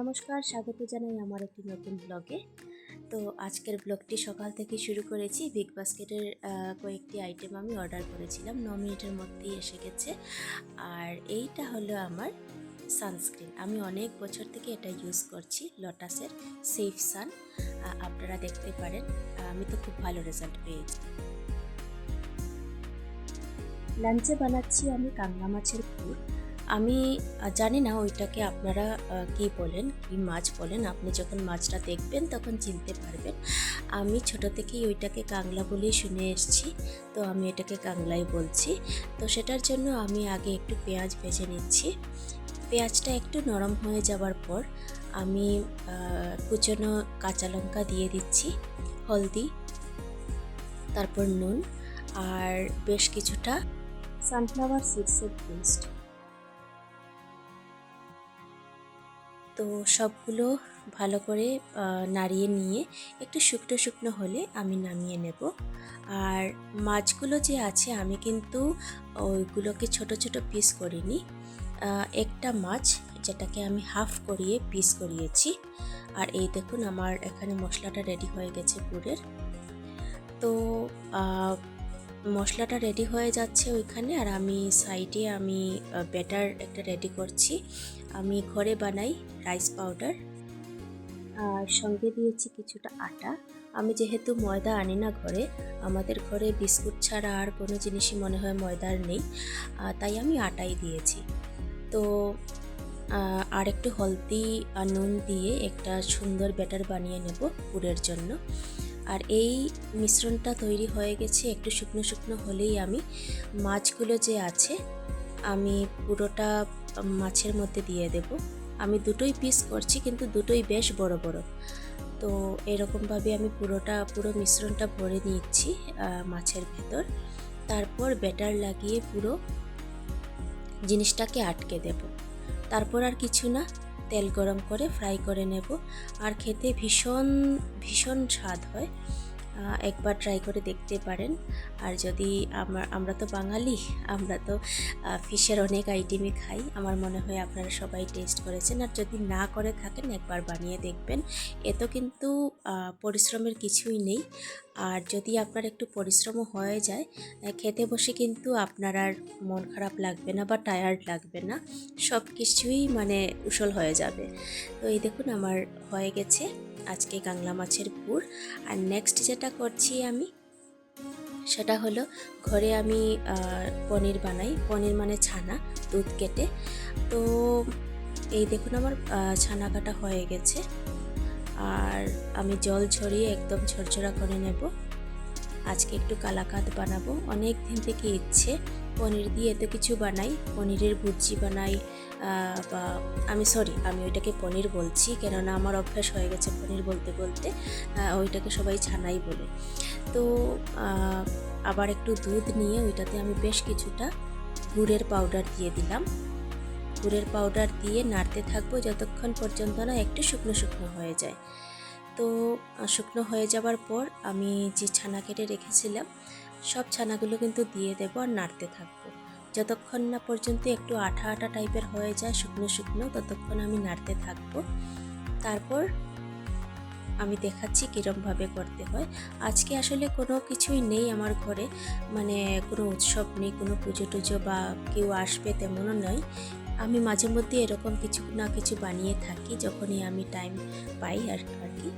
নমস্কার, স্বাগত জানাই আমার একটি নতুন ব্লগে তো আজকের ব্লগটি সকাল থেকে শুরু করেছি। বিগ বাস্কেটের কয়েকটি আইটেম আমি অর্ডার করেছিলাম। ন মিনিটের মধ্যেই এসে গেছে। আর এইটা হলো আমার সানস্ক্রিন আমি অনেক বছর থেকে এটা ইউজ করছি লটাসের সেফ সান আপনারা দেখতে পারেন। আমি তো খুব ভালো রেজাল্ট পেয়েছি। লাঞ্চে বানাচ্ছি আমি কাঙ্গা মাছের পুর। আমি জানি না ওইটাকে আপনারা কি বলেন, কি মাছ বলেন। আপনি যখন মাছটা দেখবেন তখন চিনতে পারবেন। আমি ছোট থেকেই ওইটাকে কাংলা বলেই শুনে এসেছি। তো আমি এটাকে কাংলাই বলছি। তো সেটার জন্য আমি আগে একটু পেঁয়াজ ভেজে নিচ্ছি। পেঁয়াজটা একটু নরম হয়ে যাওয়ার পর আমি কুচনো কাঁচা লঙ্কা দিয়ে দিচ্ছি, হলদি, তারপর নুন, আর বেশ কিছুটা সানফ্লাওয়ার সিডসের পেস্ট তো সবগুলো ভালো করে নাড়িয়ে নিয়ে একটু শুকনো শুকনো হলে আমি নামিয়ে নেব। আর মাছগুলো যে আছে আমি কিন্তু ওইগুলোকে ছোট ছোট পিস করিনি। একটা মাছ যেটাকে আমি হাফ করিয়ে পিস করিয়েছি। আর এই দেখুন আমার এখানে মশলাটা রেডি হয়ে গেছে পুরের। তো মশলাটা রেডি হয়ে যাচ্ছে ওইখানে আর আমি সাইডে আমি ব্যাটার একটা রেডি করছি। আমি ঘরে বানাই রাইস পাউডার আর সঙ্গে দিয়েছি কিছুটা আটা। আমি যেহেতু ময়দা আনি না ঘরে, আমাদের ঘরে বিস্কুট ছাড়া আর কোনো জিনিসই মনে হয় ময়দার নেই তাই আমি আটাই দিয়েছি। তো আর একটু হলদি আর নুন দিয়ে একটা সুন্দর ব্যাটার বানিয়ে নেব পুরের জন্য। আর এই মিশ্রণটা তৈরি হয়ে গেছে একটু শুকনো শুকনো হলেই আমি। মাছগুলো যে আছে, আমি পুরোটা মাছের মধ্যে দিয়ে দেব। আমি দুটোই পিস করছি, কিন্তু দুটোই বেশ বড় বড়। তো এরকমভাবে আমি পুরোটা, পুরো মিশ্রণটা ভরে নিচ্ছি মাছের ভেতর। তারপর ব্যাটার লাগিয়ে পুরো জিনিসটাকে আটকে দেব। তারপর আর কিছু না, তেল গরম করে ফ্রাই করে নেব। আর খেতে ভীষণ ভীষণ স্বাদ হয়। একবার ট্রাই করে দেখতে পারেন। আর যদি আমার আমরা তো বাঙালি, আমরা তো ফিশের অনেক আইটেমই খাই। আমার মনে হয় আপনারা সবাই টেস্ট করেছেন। আর যদি না করে থাকেন, একবার বানিয়ে দেখবেন। এত কিন্তু পরিশ্রমের কিছুই নেই। আর যদি আপনার একটু পরিশ্রমও হয়ে যায় খেতে বসে কিন্তু আপনার আর মন খারাপ লাগবে না বা টায়ার্ড লাগবে না, সব কিছুই মানে উসল হয়ে যাবে। তো এই দেখুন আমার হয়ে গেছে আজকে কাংলা মাছের পুর। আর নেক্সট যেটা করছি আমি, সেটা হলো ঘরে আমি পনির বানাই। পনির মানে ছানা, দুধ কেটে। তো এই দেখুন আমার ছানা কাটা হয়ে গেছে। আর আমি জল ছড়িয়ে একদম ঝরঝরা করে নেব। আজকে একটু কালাকাত বানাবো। অনেক দিন থেকে ইচ্ছে, পনির দিয়ে এত কিছু বানাই, পনিরের ভুজি বানাই বা, আমি সরি, আমি ওইটাকে পনির বলছি, কেননা আমার অভ্যাস হয়ে গেছে পনির বলতে বলতে ওইটাকে সবাই ছানাই বলে। তো আবার একটু দুধ নিয়ে ওইটাতে আমি বেশ কিছুটা গুড়ের পাউডার দিয়ে দিলাম। গুড়ের পাউডার দিয়ে নাড়তে থাকব যতক্ষণ পর্যন্ত না একটু শুকনো শুকনো হয়ে যায়। তো শুকনো হয়ে যাওয়ার পর আমি যে ছানা কেটে রেখেছিলাম, সব ছানাগুলো কিন্তু দিয়ে দেবো আর নাড়তে থাকব। যতক্ষণ না পর্যন্ত একটু আঠা আঠা টাইপের হয়ে যায় শুকনো শুকনো, ততক্ষণ আমি নাড়তে থাকব। তারপর আমি দেখাচ্ছি কীরমভাবে করতে হয়। আজকে আসলে কোনো কিছুই নেই আমার ঘরে মানে কোনো উৎসব নেই, কোনো পুজো টুজো বা কেউ আসবে তেমনও নয়। আমি মাঝে মধ্যে এরকম কিছু না কিছু বানিয়ে থাকি, যখনই আমি টাইম পাই আর আর কি।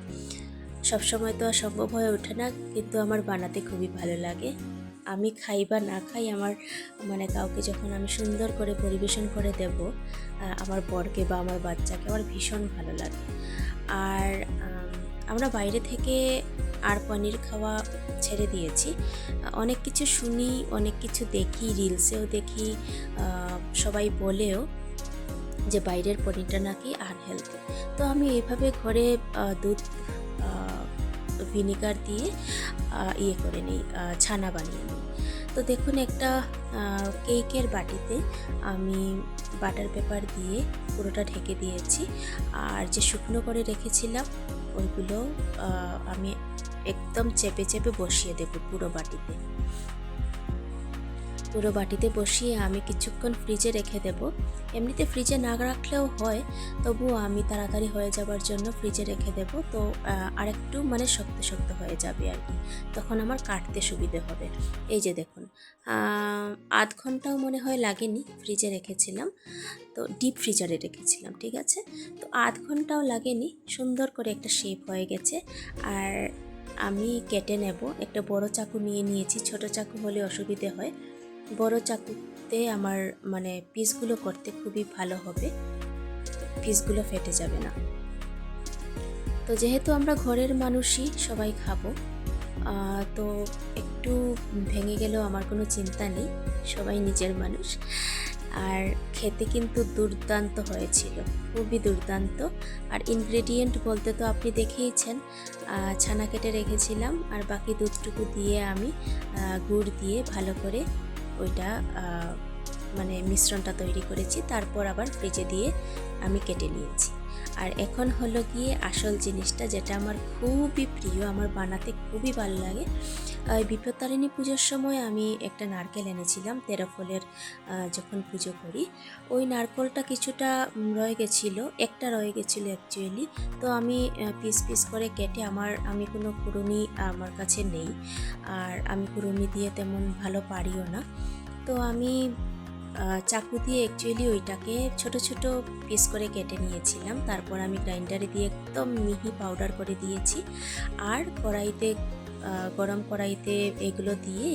সবসময় তো আর সম্ভব হয়ে ওঠে না, কিন্তু আমার বানাতে খুবই ভালো লাগে। আমি খাই বা না খাই আমার মানে কাউকে যখন আমি সুন্দর করে পরিবেশন করে দেব আমার বরকে বা আমার বাচ্চাকে আমার ভীষণ ভালো লাগে। আর আমরা বাইরে থেকে আর পনির খাওয়া ছেড়ে দিয়েছি। অনেক কিছু শুনি, অনেক কিছু দেখি, রিলসেও দেখি সবাই বলেও যে বাইরের পনিরটা নাকি আনহেলদি তো আমি এইভাবে ঘরে দুধ ভিনিগার দিয়ে ইয়ে করে নিই ছানা বানিয়ে নিই। তো দেখুন একটা কেকের বাটিতে আমি বাটার পেপার দিয়ে পুরোটা ঢেকে দিয়েছি। আর যে শুকনো করে রেখেছিলাম, ওইগুলো আমি একদম চেপে চেপে বসিয়ে দেব পুরো বাটিতে। পুরো বাটিতে বসিয়ে আমি কিছুক্ষণ ফ্রিজে রেখে দেব। এমনিতে ফ্রিজে না রাখলেও হয়, তবুও আমি তাড়াতাড়ি হয়ে যাবার জন্য ফ্রিজে রেখে দেব। তো আরেকটু মানে শক্ত শক্ত হয়ে যাবে আর কি। তখন আমার কাটতে সুবিধে হবে। এই যে দেখুন আধ ঘন্টাও মনে হয় লাগেনি ফ্রিজে রেখেছিলাম। তো ডিপ ফ্রিজারে রেখেছিলাম, ঠিক আছে? তো আধ ঘন্টাও লাগেনি, সুন্দর করে একটা শেপ হয়ে গেছে। আর আমি কেটে নেব। একটা বড় চাকু নিয়ে নিয়েছি। ছোট চাকু হলে অসুবিধে হয়। বড় চাকুতে আমার মানে পিসগুলো করতে খুবই ভালো হবে। পিসগুলো ফেটে যাবে না। তো যেহেতু আমরা ঘরের মানুষই, সবাই খাব। তো একটু ভেঙে গেলেও আমার কোনো চিন্তা নেই। সবাই নিজের মানুষ। আর খেতে কিন্তু দুর্দান্ত হয়েছিল, খুবই দুর্দান্ত। আর ইনগ্রেডিয়েন্ট বলতে তো আপনি দেখেইছেন ছানা কেটে রেখেছিলাম আর বাকি দুধটুকু দিয়ে আমি গুড় দিয়ে ভালো করে ওইটা মানে মিশ্রণটা তৈরি করেছি, তারপর আবার ফ্রিজে দিয়ে আমি কেটে নিয়েছি। আর এখন হলো গিয়ে আসল জিনিসটা যেটা আমার খুবই প্রিয়, আমার বানাতে খুবই ভালো লাগে। ওই বিপত্তারিণী পুজোর সময় আমি একটা নারকেল এনেছিলাম, তেরো ফলের যখন পুজো করি। ওই নারকেলটা কিছুটা রয়ে গেছিল, একটা রয়ে গেছিল অ্যাকচুয়ালি তো আমি পিস পিস করে কেটে আমার, আমি কোনো কুড়ুনি আমার কাছে নেই। আর আমি কুড়ুনি দিয়ে তেমন ভালো পারিও না। তো আমি চাকু দিয়ে অ্যাকচুয়ালি ওইটাকে ছোট ছোট পিস করে কেটে নিয়েছিলাম। তারপর আমি গ্রাইন্ডারে দিয়ে একদম মিহি পাউডার করে দিয়েছি। আর কড়াইতে গরম কড়াইতে এগুলো দিয়ে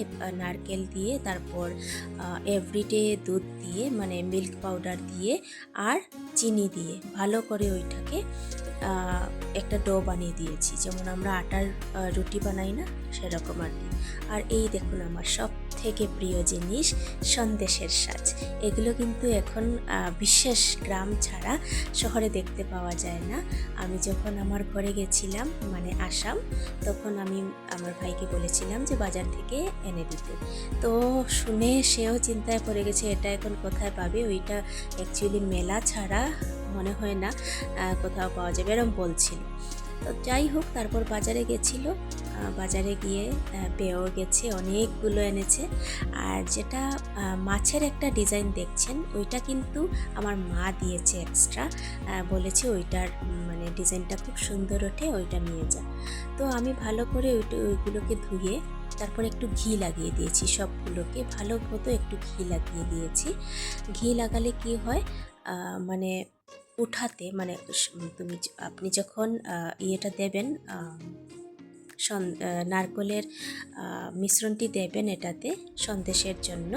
নারকেল দিয়ে, তারপর এভরিডে দুধ দিয়ে মানে মিল্ক পাউডার দিয়ে আর চিনি দিয়ে ভালো করে ওইটাকে একটা ডো বানিয়ে দিয়েছি। যেমন আমরা আটার রুটি বানাই না, সেরকম আর কি। আর এই দেখুন আমার সব থেকে প্রিয় জিনিস সন্দেশের সাজ। এগুলো কিন্তু এখন বিশেষ গ্রাম ছাড়া শহরে দেখতে পাওয়া যায় না। আমি যখন আমার ঘরে গেছিলাম মানে আসাম, তখন আমি আমার ভাইকে বলেছিলাম যে বাজার থেকে এনে দিতে। তো শুনে সেও চিন্তায় পড়ে গেছে, এটা এখন কোথায় পাবে? ওইটা অ্যাকচুয়ালি মেলা ছাড়া মনে হয় না কোথাও পাওয়া যাবে এরম বলছিল। তো যাই হোক, তারপর বাজারে গেছিল। বাজারে গিয়ে পেয়েও গেছে, অনেকগুলো এনেছে। আর যেটা মাছের একটা ডিজাইন দেখছেন, ওইটা কিন্তু আমার মা দিয়েছে এক্সট্রা বলেছে ওইটার মানে ডিজাইনটা খুব সুন্দর ওঠে, ওইটা নিয়ে যা। তো আমি ভালো করে ওইটা, ওইগুলোকে ধুয়ে তারপর একটু ঘি লাগিয়ে দিয়েছি সবগুলোকে। ভালো মতো একটু ঘি লাগিয়ে দিয়েছি। ঘি লাগালে কি হয় মানে উঠাতে মানে তুমি আপনি যখন ইয়েটা দেবেন নারকলের মিশ্রণটি দেবেন এটাতে সন্দেশের জন্য।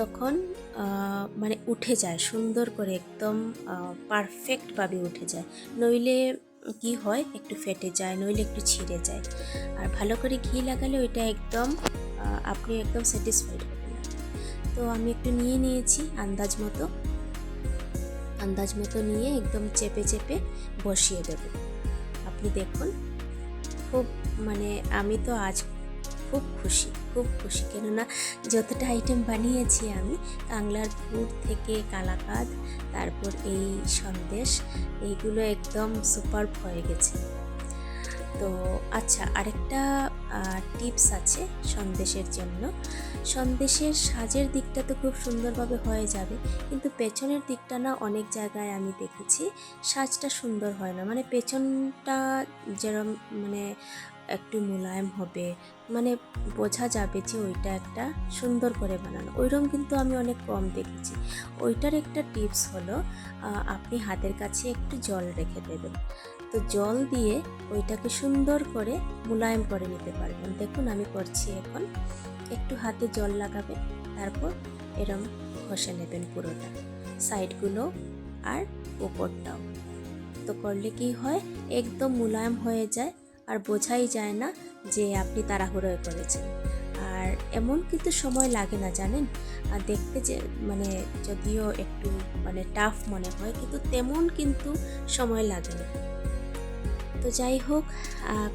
তখন মানে উঠে যায়, সুন্দর করে একদম পারফেক্টভাবে উঠে যায়। নইলে কি হয়? একটু ফেটে যায়, নইলে একটু ছিঁড়ে যায়। আর ভালো করে ঘি লাগালে ওইটা একদম আপনি একদম স্যাটিসফাইড হবেন তো আমি একটু নিয়ে নিয়েছি আন্দাজ মতো। আন্দাজ মতো নিয়ে একদম চেপে চেপে বসিয়ে দেব। আপনি দেখুন, খুব মানে আমি তো আজ খুব খুশি খুব খুশি। কেননা যতটা আইটেম বানিয়েছি আমি, কাংলার পুর থেকে কালাকাদ, তারপর এই সন্দেশ, এইগুলো একদম সুপার হয়ে গেছে। তো আচ্ছা আরেকটা টিপস আছে সন্দেশের জন্য। সন্দেশের সাজের দিকটা তো খুব সুন্দরভাবে হয়ে যাবে, কিন্তু পেছনের দিকটা না অনেক জায়গায় আমি দেখেছি, সাজটা সুন্দর হয় না। মানে পেছনটা যেরম মানে একটু মোলায়েম হবে। মানে বোঝা যাবে যে ওইটা একটা সুন্দর করে বানানো। ওইরকম কিন্তু আমি অনেক কম দেখেছি। ওইটার একটা টিপস হলো আপনি হাতের কাছে একটু জল রেখে দেবেন। তো জল দিয়ে ওইটাকে সুন্দর করে মোলায়েম করে নিতে পারবেন। দেখুন আমি করছি এখন। একটু হাতে জল লাগাবেন, তারপর এরম ঘষে নেবেন পুরোটা। সাইডগুলো আর উপরটাও তো করলে কি হয়? একদম মোলায়েম হয়ে যায়। আর বোঝাই যায় না যে আপনি তাড়াহুড়োয় করেছেন। আর এমন কিন্তু সময় লাগে না, জানেন? আর দেখতে যে মানে যদিও একটু মানে টাফ মনে হয়, কিন্তু তেমন কিন্তু সময় লাগে না। তো যাই হোক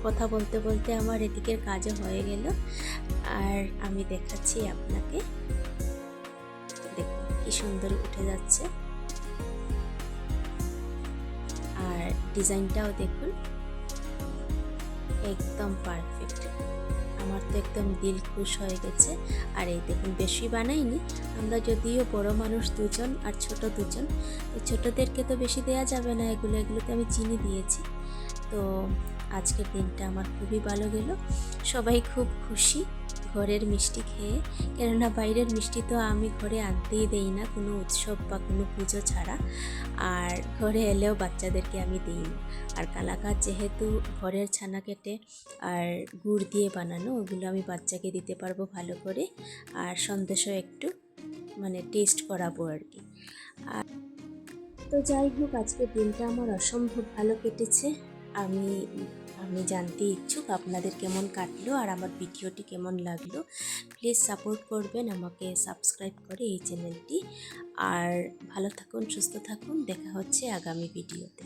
কথা বলতে বলতে আমার এদিকের কাজও হয়ে গেল। আর আমি দেখাচ্ছি আপনাকে। দেখুন কি সুন্দর উঠে যাচ্ছে। আর ডিজাইনটাও দেখুন। একদম পারফেক্ট আমার তো একদম দিল খুশ হয়ে গেছে। আর এই দেখুন, বেশি বানাইনি। আমরা যদিও বড় মানুষ দুজন আর ছোট দুজন, তো ছোটদেরকে তো বেশি দেয়া যাবে না। এগুলো, এগুলোতে আমি চিনি দিয়েছি। তো আজকের দিনটা আমার খুবই ভালো গেল। সবাই খুব খুশি। ঘরের মিষ্টি খেয়ে, কেননা বাইরের মিষ্টি তো আমি ঘরে আনতেই দেই না, কোনো উৎসব বা কোনো পুজো ছাড়া। আর ঘরে এলেও বাচ্চাদেরকে আমি দিই না। আর কালাকাত যেহেতু ঘরের ছানা কেটে আর গুড় দিয়ে বানানো, ওগুলো আমি বাচ্চাকে দিতে পারব ভালো করে। আর সন্দেশও একটু মানে টেস্ট করাবো আর কি। আর তো যাই হোক, আজকের দিনটা আমার অসম্ভব ভালো কেটেছে। আমি আমি জানতে ইচ্ছুক আপনাদের কেমন কাটলো আর আমার ভিডিওটি কেমন লাগল প্লিজ সাপোর্ট করবেন, আমাকে সাবস্ক্রাইব করে এই চ্যানেলটি আর ভালো থাকুন, সুস্থ থাকুন, দেখা হচ্ছে আগামী ভিডিওতে